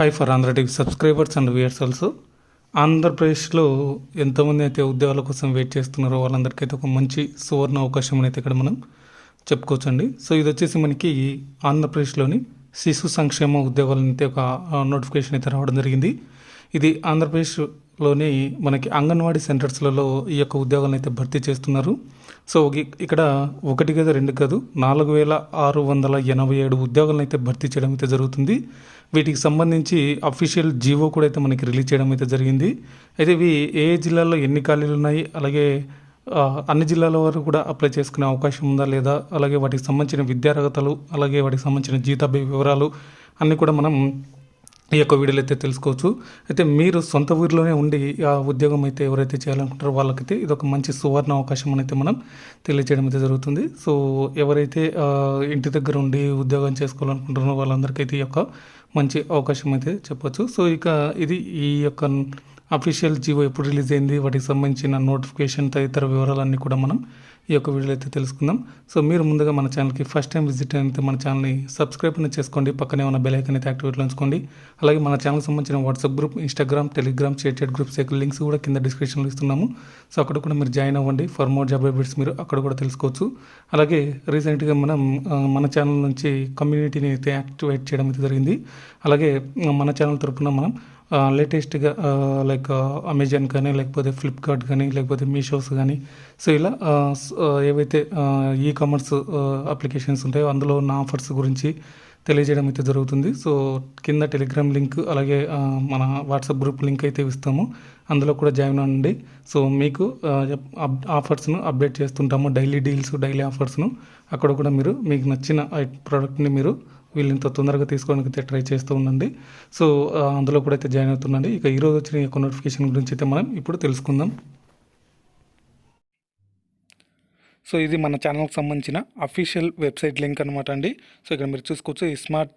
Hi for Andhra TV subscribers and viewers also ఆంధ్రప్రదేశ్లో ఎంతమంది అయితే ఉద్యోగాల కోసం వెయిట్ చేస్తున్నారో వాళ్ళందరికీ అయితే ఒక మంచి సువర్ణ అవకాశం అయితే ఇక్కడ మనం చెప్పుకోవచ్చండి. సో ఇది వచ్చేసి మనకి ఆంధ్రప్రదేశ్లోని శిశు సంక్షేమ ఉద్యోగాల అయితే ఒక నోటిఫికేషన్ అయితే రావడం జరిగింది. ఇది ఆంధ్రప్రదేశ్ లోని మనకి అంగన్వాడీ సెంటర్స్లలో ఈ యొక్క ఉద్యోగాలను అయితే భర్తీ చేస్తున్నారు. సో ఇక్కడ ఒకటి కదా రెండు కాదు నాలుగు వేల ఆరు వందల ఎనభై ఏడు ఉద్యోగాలను అయితే భర్తీ చేయడం అయితే జరుగుతుంది. వీటికి సంబంధించి అఫీషియల్ జీవో కూడా అయితే మనకి రిలీజ్ చేయడం అయితే జరిగింది. అయితే ఇవి ఏ ఏ జిల్లాల్లో ఎన్ని ఖాళీలు ఉన్నాయి అలాగే అన్ని జిల్లాల వారు కూడా అప్లై చేసుకునే అవకాశం ఉందా లేదా అలాగే వాటికి సంబంధించిన విద్యార్హతలు అలాగే వాటికి సంబంధించిన జీతాభి వివరాలు అన్నీ కూడా మనం ఈ యొక్క వీడియోలు అయితే తెలుసుకోవచ్చు. అయితే మీరు సొంత ఊరిలోనే ఉండి ఆ ఉద్యోగం అయితే ఎవరైతే చేయాలనుకుంటారో వాళ్ళకైతే ఇది ఒక మంచి సువర్ణ అవకాశం అని అయితే మనం తెలియజేయడం అయితే జరుగుతుంది. సో ఎవరైతే ఇంటి దగ్గర ఉండి ఉద్యోగం చేసుకోవాలనుకుంటున్నారో వాళ్ళందరికైతే ఈ యొక్క మంచి అవకాశం అయితే చెప్పొచ్చు. సో ఇక ఇది ఈ యొక్క అఫీషియల్ జీవో ఎప్పుడు రిలీజ్ అయింది? వాటికి సంబంధించిన నోటిఫికేషన్ తదితర వివరాలన్నీ కూడా మనం ఈ యొక్క వీడియోలో అయితే తెలుసుకుందాం. సో మీరు ముందుగా మన ఛానల్కి ఫస్ట్ టైం విజిట్ అయితే మన ఛానల్ని సబ్స్క్రైబ్ అనేది చేసుకోండి. పక్కనే ఉన్న బెల్ ఐకన్ అయితే యాక్టివేట్లో ఉంచుకోండి. అలాగే మన ఛానల్కి సంబంధించిన WhatsApp group Instagram Telegram share groups యొక్క లింక్స్ కూడా కింద డిస్క్రిప్షన్లో ఇస్తున్నాము. సో అక్కడ కూడా మీరు జాయిన్ అవ్వండి. ఫర్ మోర్ జాబ్ అప్డేట్స్ మీరు అక్కడ కూడా తెలుసుకోవచ్చు. అలాగే రీసెంట్గా మనం మన ఛానల్ నుంచి కమ్యూనిటీని అయితే యాక్టివేట్ చేయడం అయితే జరిగింది. అలాగే మన ఛానల్ తరపున మనం లేటెస్ట్గా లైక్ అమెజాన్ కానీ లేకపోతే ఫ్లిప్కార్ట్ కానీ లేకపోతే మీషోస్ కానీ. సో ఇలా ఏవైతే ఈ కామర్స్ అప్లికేషన్స్ ఉంటాయో అందులో ఉన్న ఆఫర్స్ గురించి తెలియజేయడం అయితే జరుగుతుంది. సో కింద టెలిగ్రామ్ లింక్ అలాగే మన వాట్సాప్ గ్రూప్ లింక్ అయితే ఇస్తాము. అందులో కూడా జాయిన్ అవ్వండి. సో మీకు అప్- ఆఫర్స్ను అప్డేట్ చేస్తుంటాము. డైలీ డీల్స్ డైలీ ఆఫర్స్ను అక్కడ కూడా మీరు మీకు నచ్చిన ప్రోడక్ట్ని మీరు వీళ్ళు ఇంత తొందరగా తీసుకోవడానికి అయితే ట్రై చేస్తూ ఉండండి. సో అందులో కూడా అయితే జాయిన్ అవుతుండండి. ఇక ఈరోజు వచ్చిన యొక్క నోటిఫికేషన్ గురించి అయితే మనం ఇప్పుడు తెలుసుకుందాం. సో ఇది మన ఛానల్కి సంబంధించిన అఫీషియల్ వెబ్సైట్ లింక్ అనమాట అండి. సో ఇక్కడ మీరు చూసుకోవచ్చు ఈ smart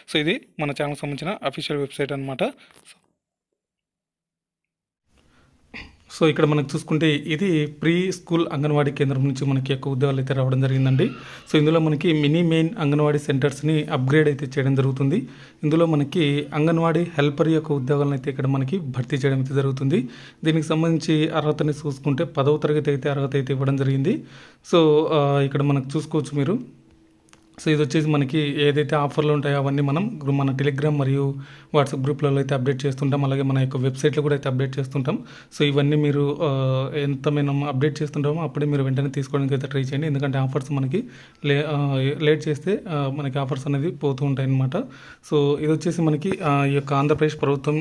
సో ఇది మన ఛానల్కి సంబంధించిన అఫీషియల్ వెబ్సైట్ అనమాట సో ఇక్కడ మనకు చూసుకుంటే ఇది ప్రీ స్కూల్ అంగన్వాడీ కేంద్రం నుంచి మనకి ఎక్కువ ఉద్యోగాలు అయితే రావడం జరిగిందండి. సో ఇందులో మనకి మినీ మెయిన్ అంగన్వాడీ సెంటర్స్ని అప్గ్రేడ్ అయితే చేయడం జరుగుతుంది. ఇందులో మనకి అంగన్వాడీ హెల్పర్ యొక్క ఉద్యోగాలను అయితే ఇక్కడ మనకి భర్తీ చేయడం అయితే జరుగుతుంది. దీనికి సంబంధించి అర్హతని చూసుకుంటే పదవ తరగతి అయితే అర్హత అయితే ఇవ్వడం జరిగింది. సో ఇక్కడ మనకు చూసుకోవచ్చు మీరు. సో ఇది వచ్చేసి మనకి ఏదైతే ఆఫర్లు ఉంటాయో అవన్నీ మనం మన టెలిగ్రామ్ మరియు వాట్సాప్ గ్రూప్లలో అయితే అప్డేట్ చేస్తుంటాం. అలాగే మన యొక్క వెబ్సైట్లో కూడా అయితే అప్డేట్ చేస్తుంటాం. సో ఇవన్నీ మీరు ఎంత మనం అప్డేట్ చేస్తుంటామో అప్పుడే మీరు వెంటనే తీసుకోవడానికి అయితే ట్రై చేయండి. ఎందుకంటే ఆఫర్స్ మనకి లే లేట్ చేస్తే మనకి ఆఫర్స్ అనేది పోతూ ఉంటాయి అన్నమాట సో ఇది వచ్చేసి మనకి ఈ యొక్క ఆంధ్రప్రదేశ్ ప్రభుత్వం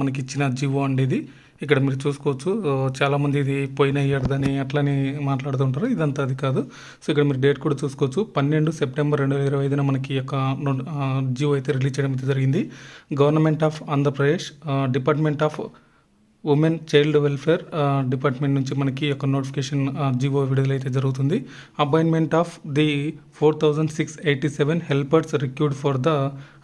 మనకి ఇచ్చిన జివో అండి ఇది. ఇక్కడ మీరు చూసుకోవచ్చు. చాలామంది ఇది పోయిన ఇయర్దని అట్లని మాట్లాడుతుంటారు ఇదంతా అది కాదు. సో ఇక్కడ మీరు డేట్ కూడా చూసుకోవచ్చు. పన్నెండు సెప్టెంబర్ రెండు వేల ఇరవై ఐదున మనకి యొక్క జియో అయితే రిలీజ్ చేయడం అయితే జరిగింది. Government of Andhra Pradesh department of women child welfare department నుంచి మనకి ఒక యొక్క నోటిఫికేషన్ జీవో విడుదలైతే జరుగుతుంది. Appointment of the four thousand six eighty seven helpers required for the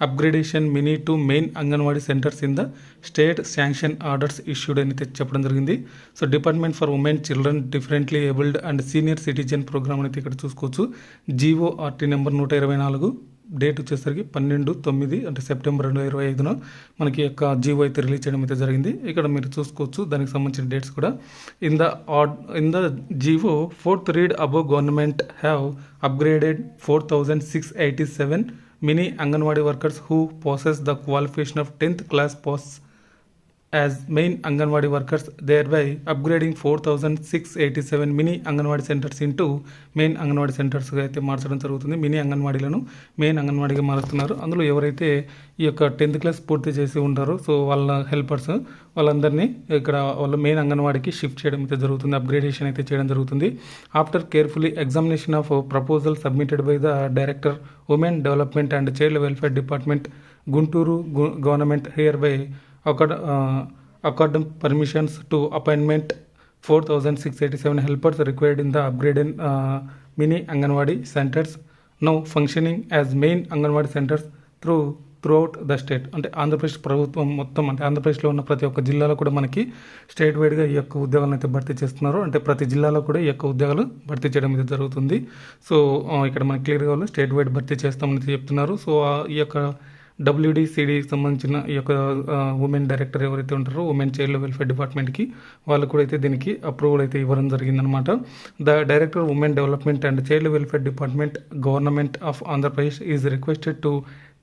upgradation mini to main Anganwadi centres in the state sanction orders issued అని అయితే చెప్పడం జరిగింది. So department for women children differently abled and senior citizen programme అయితే ఇక్కడ చూసుకోవచ్చు. GO RT number నూట ఇరవై నాలుగు. డేట్ వచ్చేసరికి పన్నెండు తొమ్మిది అంటే సెప్టెంబర్ రెండు వేల ఇరవై ఐదున మనకి యొక్క జీవో అయితే రిలీజ్ చేయడం అయితే జరిగింది. ఇక్కడ మీరు చూసుకోవచ్చు దానికి సంబంధించిన డేట్స్ కూడా. In the ad in the GO fourth read above government have upgraded four thousand six eighty seven mini Anganwadi workers who possess the qualification of tenth class pass as main Anganwadi workers, thereby upgrading 4,687 mini Anganwadi centres into main Anganwadi సెంటర్స్గా అయితే మార్చడం జరుగుతుంది. Mini అంగన్వాడీలను main అంగన్వాడీగా మారుస్తున్నారు. అందులో ఎవరైతే ఈ యొక్క tenth class పూర్తి చేసి ఉంటారో సో వాళ్ళ హెల్పర్స్ వాళ్ళందరినీ ఇక్కడ వాళ్ళ మెయిన్ అంగన్వాడీకి షిఫ్ట్ చేయడం అయితే జరుగుతుంది. అప్గ్రేడేషన్ అయితే చేయడం జరుగుతుంది. After carefully examination of proposal submitted by the director women development and child welfare department Guntur government hereby accord, uh, accord permissions to appointment 4687 helpers required in the upgraded uh, mini Anganwadi centres now functioning as main Anganwadi centres through throughout the state అంటే ఆంధ్రప్రదేశ్ ప్రభుత్వం మొత్తం అంటే ఆంధ్రప్రదేశ్లో ఉన్న ప్రతి ఒక్క జిల్లాలో కూడా మనకి స్టేట్ వైడ్గా ఈ యొక్క ఉద్యోగాలను అయితే భర్తీ చేస్తున్నారు. అంటే ప్రతి జిల్లాలో కూడా ఈ యొక్క ఉద్యోగాలు భర్తీ చేయడం అయితే జరుగుతుంది. సో uh, ఇక్కడ మనకి క్లియర్గా స్టేట్ వైడ్ భర్తీ చేస్తామని చెప్తున్నారు. సో ఈ యొక్క డబ్ల్యూడిసిడికి సంబంధించిన ఈ యొక్క ఉమెన్ డైరెక్టర్ ఎవరైతే ఉంటారో ఉమెన్ చైల్డ్ వెల్ఫేర్ డిపార్ట్మెంట్కి వాళ్ళు కూడా అయితే దీనికి అప్రూవల్ అయితే ఇవ్వడం జరిగిందనమాట the director women development and child welfare department government of Andhra Pradesh is requested to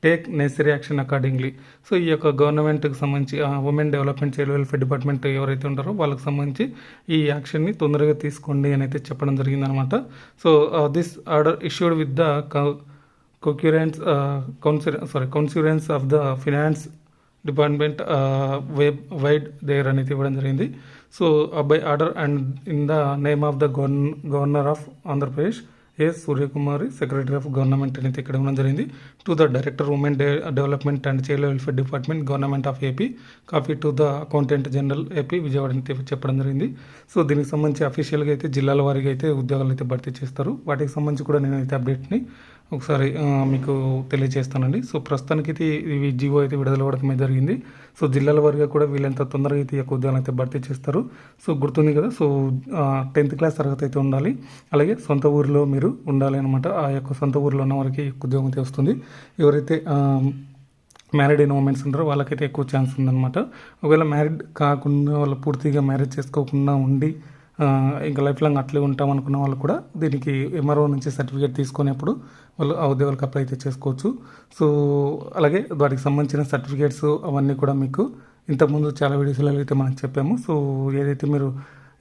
take necessary action accordingly so ఈ యొక్క గవర్నమెంట్కి సంబంధించి women development child welfare department ఎవరైతే ఉంటారో వాళ్ళకి సంబంధించి ఈ యాక్షన్ని తొందరగా తీసుకోండి అని అయితే చెప్పడం జరిగిందనమాట so this order issued with the concurrence uh, sorry sorry concurrence of the finance department web vide their అనేది ఇవ్వడం జరిగింది. So by order and in the name of the gover governor of Andhra Pradesh S Suryakumari secretary of government అనేది ఇక్కడ ఇవ్వడం జరిగింది. To the director women development and child welfare department government of AP copy to the accountant general AP Vijayawada అని చెప్పడం జరిగింది. So దీనికి సంబంధించి అఫీషియల్గా అయితే జిల్లాల వారికి అయితే ఉద్యోగాలు అయితే భర్తీ చేస్తారు. వాటికి సంబంధించి కూడా నేనైతే అప్డేట్ని ఒకసారి మీకు తెలియజేస్తానండి. సో ప్రస్తుతానికి అయితే ఇవి జీవో అయితే విడుదల అవ్వడమే జరిగింది. సో జిల్లాల వారిగా కూడా వీళ్ళంత తొందరగా అయితే ఈ యొక్క ఉద్యోగాలు అయితే భర్తీ చేస్తారు. సో గుర్తుంది కదా సో టెన్త్ క్లాస్ తరగతి అయితే ఉండాలి. అలాగే సొంత ఊరిలో మీరు ఉండాలి అనమాట ఆ యొక్క సొంత ఊరిలో ఉన్న వారికి ఉద్యోగం అయితే వస్తుంది. ఎవరైతే మ్యారీడ్ అయిన ఉమెన్స్ ఉంటారో వాళ్ళకైతే ఎక్కువ ఛాన్స్ ఉందన్నమాట. ఒకవేళ మ్యారీడ్ కాకుండా వాళ్ళు పూర్తిగా మ్యారేజ్ చేసుకోకుండా ఉండి ఇంకా లైఫ్ లాంగ్ అట్లే ఉంటాం అనుకున్న వాళ్ళు కూడా దీనికి ఎంఆర్ఓ నుంచి సర్టిఫికేట్ తీసుకునేప్పుడు వాళ్ళు ఆ ఉద్యోగాలకు అప్లై అయితే చేసుకోవచ్చు. సో అలాగే వాటికి సంబంధించిన సర్టిఫికేట్స్ అవన్నీ కూడా మీకు ఇంతకుముందు చాలా వీడియోస్లో అయితే మనం చెప్పాము. సో ఏదైతే మీరు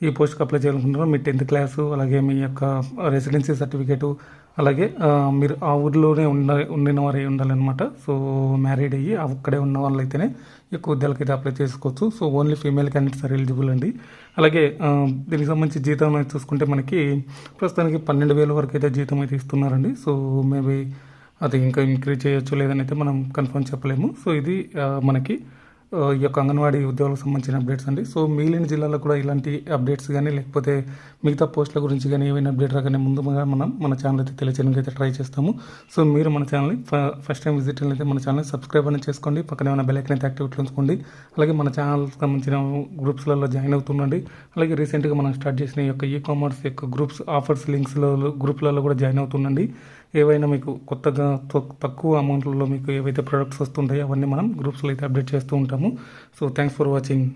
ఈ పోస్ట్కి అప్లై చేయాలనుకుంటున్నారో మీ టెన్త్ క్లాసు అలాగే మీ యొక్క రెసిడెన్సీ సర్టిఫికేటు అలాగే మీరు ఆ ఊరిలోనే ఉండ ఉండిన వారే ఉండాలన్నమాట. సో మ్యారీడ్ అయ్యి అక్కడే ఉన్న వాళ్ళు అయితేనే ఎక్కువ యొక్క ఉద్యోగాలకి అయితే అప్లై చేసుకోవచ్చు. So only female candidates are eligible అండి. అలాగే దీనికి సంబంధించి జీతం అయితే చూసుకుంటే మనకి ప్రస్తుతానికి పన్నెండు వేల వరకు అయితే జీతం అయితే ఇస్తున్నారండి. సో మేబీ అది ఇంకా ఇంక్రీజ్ చేయొచ్చు లేదని అయితే మనం కన్ఫర్మ్ చెప్పలేము. సో ఇది మనకి ఈ యొక్క అంగన్వాడీ ఉద్యోగాలకు సంబంధించిన అప్డేట్స్ అండి. సో మిగిలిన జిల్లాలో కూడా ఇలాంటి అప్డేట్స్ కానీ లేకపోతే మిగతా పోస్టుల గురించి కానీ ఏమైనా అప్డేట్ రాగానే ముందుగా మనం మన ఛానల్ అయితే తెలియచేయడానికి అయితే ట్రై చేస్తాము. సో మీరు మన ఛానల్ని ఫస్ట్ టైం విజిట్ అయితే మన ఛానల్ సబ్స్క్రైబ్ అనేది చేసుకోండి. పక్కన ఏమైనా బెల్ అయితే యాక్టివేట్లో ఉంచుకోండి అలాగే మన ఛానల్ సంబంధించిన గ్రూప్స్లలో జాయిన్ అవుతుండండి. అలాగే రీసెంట్గా మనం స్టార్ట్ చేసిన ఈ యొక్క ఈ కామర్స్ యొక్క గ్రూప్స్ ఆఫర్స్ లింక్స్లో గ్రూప్లలో కూడా జాయిన్ అవుతుండండి. ఏవైనా మీకు కొత్తగా తక్కువ అమౌంట్లలో మీకు ఏవైతే ప్రొడక్ట్స్ వస్తుంటాయో అవన్నీ మనం గ్రూప్స్లో అయితే అప్డేట్ చేస్తూ ఉంటాము. So thanks for watching